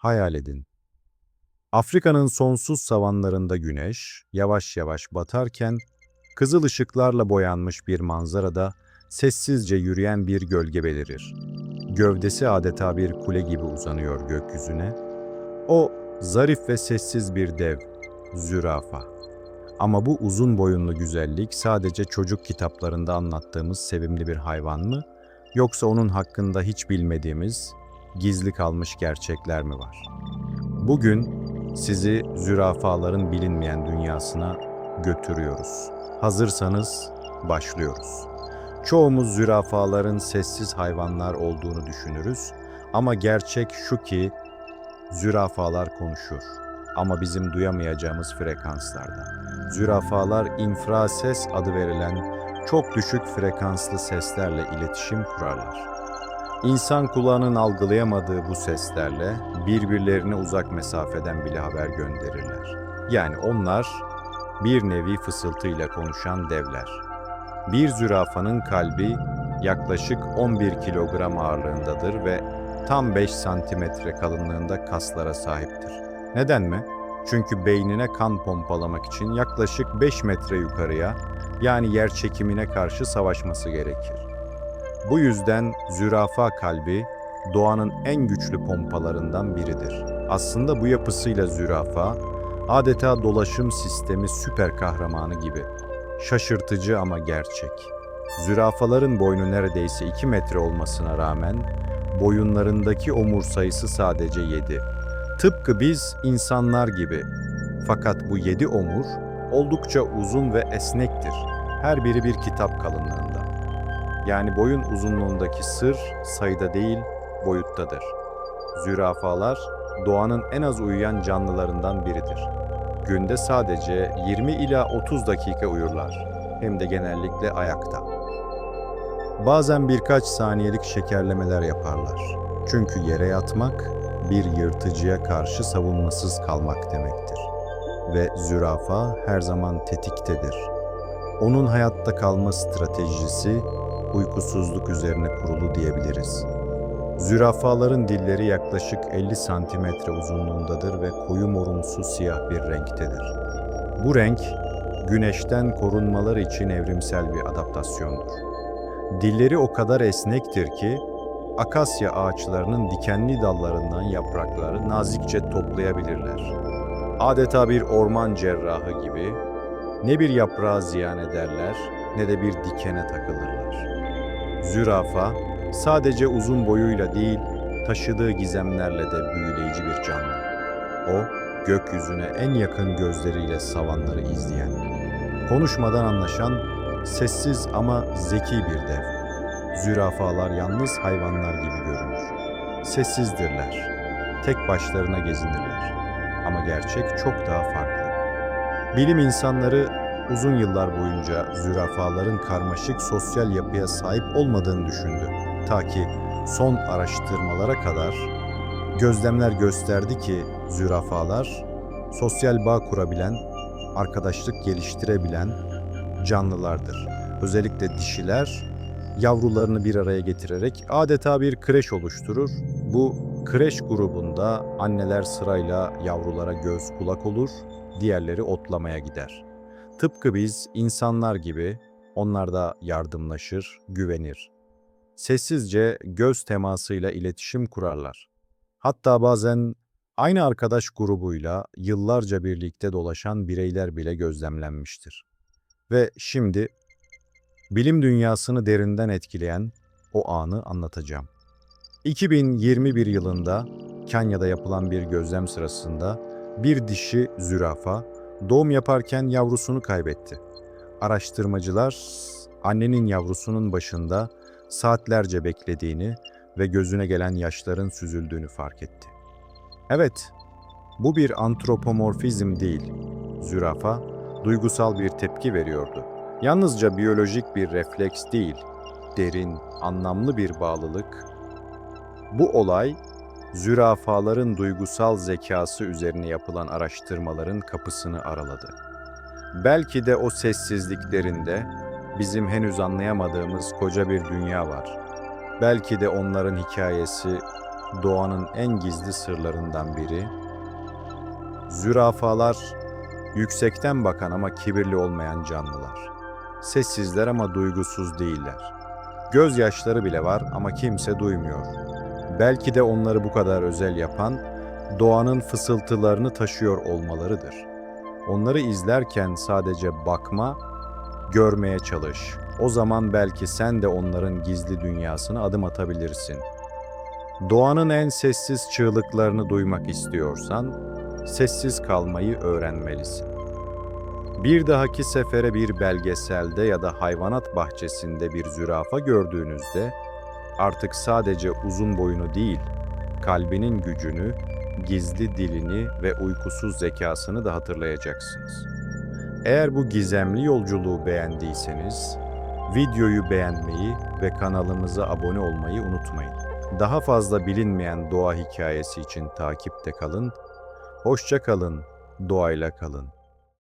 Hayal edin. Afrika'nın sonsuz savanlarında güneş yavaş yavaş batarken kızıl ışıklarla boyanmış bir manzarada sessizce yürüyen bir gölge belirir. Gövdesi adeta bir kule gibi uzanıyor gökyüzüne. O zarif ve sessiz bir dev, zürafa. Ama bu uzun boyunlu güzellik sadece çocuk kitaplarında anlattığımız sevimli bir hayvan mı? Yoksa onun hakkında hiç bilmediğimiz, gizli kalmış gerçekler mi var? Bugün sizi zürafaların bilinmeyen dünyasına götürüyoruz. Hazırsanız başlıyoruz. Çoğumuz zürafaların sessiz hayvanlar olduğunu düşünürüz ama gerçek şu ki zürafalar konuşur ama bizim duyamayacağımız frekanslarda. Zürafalar infrases adı verilen çok düşük frekanslı seslerle iletişim kurarlar. İnsan kulağının algılayamadığı bu seslerle birbirlerine uzak mesafeden bile haber gönderirler. Yani onlar bir nevi fısıltıyla konuşan devler. Bir zürafanın kalbi yaklaşık 11 kilogram ağırlığındadır ve tam 5 santimetre kalınlığında kaslara sahiptir. Neden mi? Çünkü beynine kan pompalamak için yaklaşık 5 metre yukarıya yani yer çekimine karşı savaşması gerekir. Bu yüzden zürafa kalbi doğanın en güçlü pompalarından biridir. Aslında bu yapısıyla zürafa adeta dolaşım sistemi süper kahramanı gibi. Şaşırtıcı ama gerçek. Zürafaların boynu neredeyse 2 metre olmasına rağmen boyunlarındaki omur sayısı sadece 7. Tıpkı biz insanlar gibi. Fakat bu 7 omur oldukça uzun ve esnektir. Her biri bir kitap kalınlığında. Yani boyun uzunluğundaki sır sayıda değil, boyuttadır. Zürafalar doğanın en az uyuyan canlılarından biridir. Günde sadece 20 ila 30 dakika uyurlar. Hem de genellikle ayakta. Bazen birkaç saniyelik şekerlemeler yaparlar. Çünkü yere yatmak bir yırtıcıya karşı savunmasız kalmak demektir. Ve zürafa her zaman tetiktedir. Onun hayatta kalma stratejisi uykusuzluk üzerine kurulu diyebiliriz. Zürafaların dilleri yaklaşık 50 santimetre uzunluğundadır ve koyu morumsu siyah bir renktedir. Bu renk, güneşten korunmaları için evrimsel bir adaptasyondur. Dilleri o kadar esnektir ki, akasya ağaçlarının dikenli dallarından yaprakları nazikçe toplayabilirler. Adeta bir orman cerrahı gibi ne bir yaprağı ziyan ederler ne de bir dikene takılırlar. Zürafa sadece uzun boyuyla değil, taşıdığı gizemlerle de büyüleyici bir canlı. O, gökyüzüne en yakın gözleriyle savanları izleyen, konuşmadan anlaşan, sessiz ama zeki bir dev. Zürafalar yalnız hayvanlar gibi görünür. Sessizdirler, tek başlarına gezinirler. Ama gerçek çok daha farklı. Bilim insanları uzun yıllar boyunca zürafaların karmaşık sosyal yapıya sahip olmadığını düşündü. Ta ki son araştırmalara kadar gözlemler gösterdi ki zürafalar sosyal bağ kurabilen, arkadaşlık geliştirebilen canlılardır. Özellikle dişiler yavrularını bir araya getirerek adeta bir kreş oluşturur. Bu kreş grubunda anneler sırayla yavrulara göz kulak olur, diğerleri otlamaya gider. Tıpkı biz insanlar gibi onlar da yardımlaşır, güvenir. Sessizce göz temasıyla iletişim kurarlar. Hatta bazen aynı arkadaş grubuyla yıllarca birlikte dolaşan bireyler bile gözlemlenmiştir. Ve şimdi bilim dünyasını derinden etkileyen o anı anlatacağım. 2021 yılında Kenya'da yapılan bir gözlem sırasında bir dişi zürafa doğum yaparken yavrusunu kaybetti. Araştırmacılar annenin yavrusunun başında saatlerce beklediğini ve gözüne gelen yaşların süzüldüğünü fark etti. Evet, bu bir antropomorfizm değil. Zürafa duygusal bir tepki veriyordu. Yalnızca biyolojik bir refleks değil, derin, anlamlı bir bağlılık. Bu olay zürafaların duygusal zekası üzerine yapılan araştırmaların kapısını araladı. Belki de o sessizliklerinde bizim henüz anlayamadığımız koca bir dünya var. Belki de onların hikayesi doğanın en gizli sırlarından biri. Zürafalar yüksekten bakan ama kibirli olmayan canlılar. Sessizler ama duygusuz değiller. Gözyaşları bile var ama kimse duymuyor. Belki de onları bu kadar özel yapan doğanın fısıltılarını taşıyor olmalarıdır. Onları izlerken sadece bakma, görmeye çalış. O zaman belki sen de onların gizli dünyasına adım atabilirsin. Doğanın en sessiz çığlıklarını duymak istiyorsan, sessiz kalmayı öğrenmelisin. Bir dahaki sefere bir belgeselde ya da hayvanat bahçesinde bir zürafa gördüğünüzde artık sadece uzun boyunu değil, kalbinin gücünü, gizli dilini ve uykusuz zekasını da hatırlayacaksınız. Eğer bu gizemli yolculuğu beğendiyseniz, videoyu beğenmeyi ve kanalımıza abone olmayı unutmayın. Daha fazla bilinmeyen doğa hikayesi için takipte kalın. Hoşça kalın, doğayla kalın.